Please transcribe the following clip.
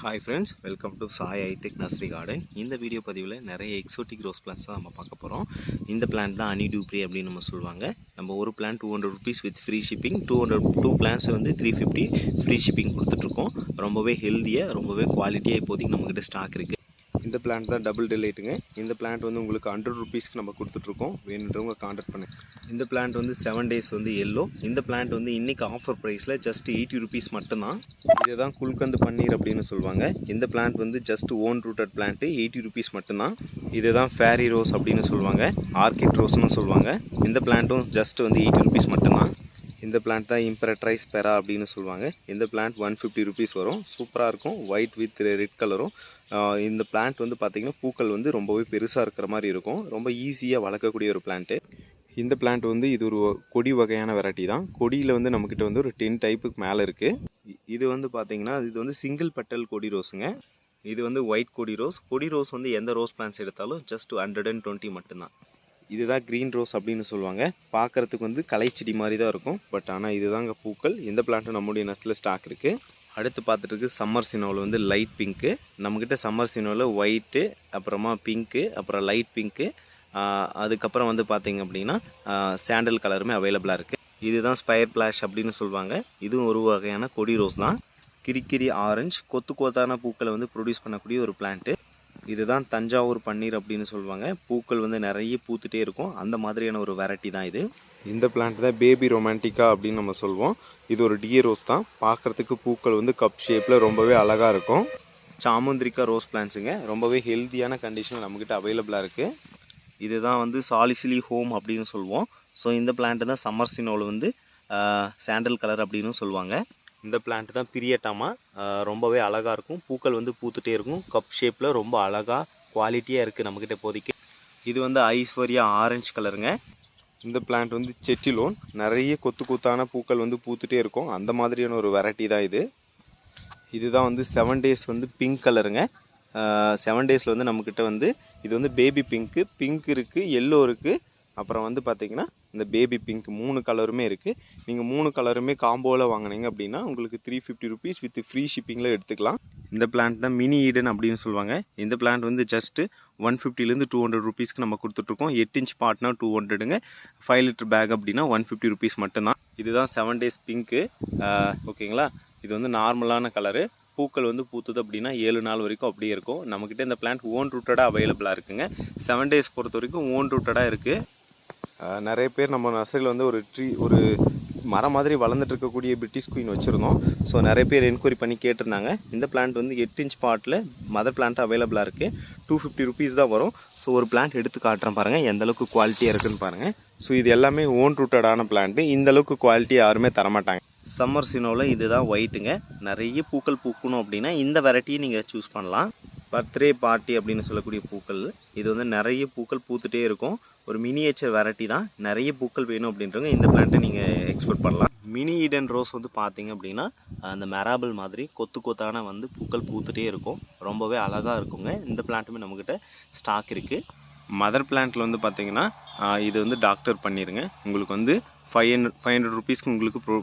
Hi friends welcome to Sai Aitech nursery garden இந்த video பதிவில் நிறைய எக்ஸோட்டிக் ரோஸ் பிளான்ஸ் தான் நம்ம பார்க்க போகிறோம் இந்த பிளான்ட் தான் அனி டூப்ரி அப்படின்னு நம்ம சொல்லுவாங்க. நம்ம ஒரு plan two hundred rupees with free shipping two hundred two plans வந்து த்ரீ ஃபிஃப்டி ஃப்ரீ ஷிப்பிங் கொடுத்துட்ருக்கோம் ரொம்பவே ஹெல்த்தியாக ரொம்பவே குவாலிட்டியாக இப்போதைக்கு நம்மக்கிட்ட ஸ்டாக் இருக்குது இந்த பிளான்ட் தான் டபுள் டிலைட்டுங்க இந்த பிளான்ட் வந்து உங்களுக்கு ஹண்ட்ரட் ருபீஸ்க்கு நம்ம கொடுத்துட்ருக்கோம். வேணுன்றவங்க காண்டாக்ட் பண்ணுங்கள் இந்த பிளான்ட் வந்து செவன் டேஸ் வந்து எல்லோ இந்த பிளான்ட் வந்து இன்றைக்கி ஆஃபர் ப்ரைஸில் ஜஸ்ட் எயிட்டி ருபீஸ் மட்டும்தான். இதுதான் குல்கந்து பன்னீர் அப்படின்னு சொல்லுவாங்க. இந்த பிளான்ட் வந்து just own rooted plant eighty rupees மட்டும்தான். இதுதான் ஃபேரி ரோஸ் அப்படின்னு சொல்லுவாங்க. ஆர்கிட் ரோஸ்னு சொல்லுவாங்க. இந்த பிளான்ட்டும் ஜஸ்ட் வந்து எயிட்டி ருபீஸ் மட்டும் இந்த பிளான்ட் தான் இம்பரட்ரைஸ் பெரா அப்படின்னு சொல்லுவாங்க. இந்த பிளான்ட் ஒன் ஃபிஃப்டி ருபீஸ் வரும். சூப்பராக இருக்கும். ஒயிட் வித் ரெட் கலரும் இந்த பிளான்ட் வந்து பார்த்திங்கன்னா பூக்கள் வந்து ரொம்பவே பெருசாக இருக்கிற மாதிரி இருக்கும். ரொம்ப ஈஸியாக வளர்க்கக்கூடிய ஒரு பிளான்ட்டு இந்த பிளான்ட் வந்து இது ஒரு கொடி வகையான வெரைட்டி தான். கொடியில் வந்து நம்மக்கிட்ட வந்து ஒரு டென் டைப்புக்கு மேலே இருக்குது இது வந்து பார்த்திங்கன்னா இது வந்து சிங்கிள் பட்டல் கொடி ரோஸுங்க இது வந்து ஒயிட் கொடி ரோஸ் கொடி ரோஸ் வந்து எந்த ரோஸ் பிளான்ஸ் எடுத்தாலும் ஜஸ்ட் ஹண்ட்ரட் அண்ட் டுவெண்ட்டி மட்டும்தான். இதுதான் க்ரீன் ரோஸ் அப்படின்னு சொல்லுவாங்க. பார்க்குறதுக்கு வந்து கலைச்செடி மாதிரி தான் இருக்கும். பட் ஆனால் இதுதாங்க பூக்கள். இந்த பிளான்ட்டும் நம்முடைய நர்ஸில் ஸ்டாக் இருக்குது அடுத்து பார்த்துட்டு இருக்கு சம்மர் சினோவில் வந்து லைட் பிங்க்கு நம்மக்கிட்ட சம்மர் சினோவில் ஒயிட்டு அப்புறமா பிங்க்கு அப்புறம் லைட் பிங்க்கு அதுக்கப்புறம் வந்து பார்த்தீங்க அப்படின்னா சாண்டல் கலருமே அவைலபிளாக இருக்குது இதுதான் ஸ்பயர் பிளாஷ் அப்படின்னு சொல்லுவாங்க. இதுவும் ஒரு வகையான கொடி ரோஸ் தான். கிரிக்கிரி ஆரஞ்சு கொத்து கொத்தான பூக்களை வந்து ப்ரொடியூஸ் பண்ணக்கூடிய ஒரு பிளான்ட்டு இதுதான் தஞ்சாவூர் பன்னீர் அப்படின்னு சொல்லுவாங்க. பூக்கள் வந்து நிறைய பூத்துட்டே இருக்கும். அந்த மாதிரியான ஒரு வெரைட்டி தான் இது. இந்த பிளான்ட் தான் பேபி ரொமான்டிக்கா அப்படின்னு நம்ம சொல்லுவோம் இது ஒரு டிஏ ரோஸ் தான். பார்க்குறதுக்கு பூக்கள் வந்து கப் ஷேப்பில் ரொம்பவே அழகாக இருக்கும். சாமுந்திரிக்கா ரோஸ் பிளான்ஸுங்க ரொம்பவே ஹெல்த்தியான கண்டிஷனில் நம்மக்கிட்ட அவைலபிளாக இருக்குது இதுதான் வந்து சாலிசிலி ஹோம் அப்படின்னு சொல்லுவோம் ஸோ இந்த பிளான்ட்டு தான் சம்மர் சினோவில் வந்து சாண்டல் கலர் அப்படின்னு சொல்லுவாங்க. இந்த பிளான்ட் தான் பிரியட்டாமா? ரொம்பவே அழகாக இருக்கும். பூக்கள் வந்து பூத்துட்டே இருக்கும். கப் ஷேப்பில் ரொம்ப அழகாக குவாலிட்டியாக இருக்குது நம்மக்கிட்ட இப்போதைக்கு. இது வந்து ஐஸ்வர்யா ஆரஞ்சு கலருங்க இந்த பிளான்ட் வந்து செட்டிலோன். நிறைய கொத்து கொத்தான பூக்கள் வந்து பூத்துட்டே இருக்கும். அந்த மாதிரியான ஒரு வெரைட்டி தான் இது. இதுதான் வந்து செவன் டேஸ் வந்து பிங்க் கலருங்க செவன் டேஸில் வந்து நம்மக்கிட்ட வந்து இது வந்து பேபி பிங்க்கு பிங்க் இருக்குது எல்லோ இருக்குது அப்புறம் வந்து பார்த்திங்கன்னா இந்த பேபி பிங்க் மூணு கலருமே இருக்குது நீங்கள் மூணு கலருமே காம்போவில் வாங்கினீங்க அப்படின்னா உங்களுக்கு three fifty rupees with free ஷிப்பிங்கில் எடுத்துக்கலாம். இந்த பிளான்ட் தான் மினி ஈடன் அப்படின்னு சொல்லுவாங்க. இந்த பிளான்ட் வந்து ஜஸ்ட்டு ஒன் ஃபிஃப்டிலேருந்து டூ ஹண்ட்ரட் ருபீஸ்க்கு நம்ம கொடுத்துட்ருக்கோம். எட்டு இன்ச் பாட்னா டூ ஹண்ட்ரடுங்க ஃபைவ் லிட்டர் பேக் அப்படின்னா ஒன் ஃபிஃப்டி ருபீஸ் மட்டும்தான். இதுதான் செவன் டேஸ் பிங்க்கு ஓகேங்களா இது வந்து நார்மலான கலரு பூக்கள் வந்து பூத்துது அப்படின்னா ஏழு நாள் வரைக்கும் அப்படியே இருக்கும். நம்மக்கிட்ட இந்த பிளான்ட் ஓன் ரூட்டடாக அவைலபிளாக இருக்குங்க. செவன் டேஸ் பொறுத்த வரைக்கும் ஓன் ரூட்டடாக இருக்குது நிறைய பேர் நம்ம நர்சரியில் வந்து ஒரு ட்ரீ ஒரு மரம் மாதிரி வளர்ந்துட்டு இருக்கக்கூடிய பிரிட்டிஷ் குயின் வச்சுருந்தோம். ஸோ நிறைய பேர் என்கொயரி பண்ணி கேட்டிருந்தாங்க. இந்த பிளான்ட் வந்து எட்டு இன்ச் பாட்டில் மதர் பிளான்ட் அவைலபிளாக இருக்குது டூ ஃபிஃப்டி ருபீஸ் தான் வரும். ஸோ ஒரு பிளான்ட் எடுத்து காட்டுறேன் பாருங்கள் எந்த அளவுக்கு குவாலிட்டியாக இருக்குன்னு பாருங்கள் ஸோ இது எல்லாமே ஓன் ரூட்டடான பிளான்ட்டு இந்த அளவுக்கு குவாலிட்டி யாருமே தரமாட்டாங்க. சம்மர் சினோவில் இதுதான் ஒயிட்டுங்க நிறைய பூக்கள் பூக்கணும் அப்படின்னா இந்த வெரைட்டியை நீங்கள் சூஸ் பண்ணலாம். பர்த்டே பார்ட்டி அப்படின்னு சொல்லக்கூடிய பூக்கள். இது வந்து நிறைய பூக்கள் பூத்துட்டே இருக்கும். ஒரு மினியேச்சர் வெரைட்டி தான். நிறைய பூக்கள் வேணும் அப்படின்றவங்க இந்த பிளான்ட்டை நீங்கள் எக்ஸ்போர்ட் பண்ணலாம். மினி ஈடன் ரோஸ் வந்து பார்த்தீங்க அப்படின்னா அந்த மெராபிள் மாதிரி கொத்து கொத்தான வந்து பூக்கள் பூத்துட்டே இருக்கும். ரொம்பவே அழகாக இருக்குங்க. இந்த பிளான்ட்டுமே நம்மக்கிட்ட ஸ்டாக் இருக்குது மதர் பிளான்ட்டில் வந்து பார்த்தீங்கன்னா இது வந்து டாக்டர் பண்ணிடுங்க உங்களுக்கு வந்து ஃபைவ் ஹண்ட்ரட் ஃபைவ் ஹண்ட்ரட் ருபீஸ்க்கு உங்களுக்கு ப்ரோ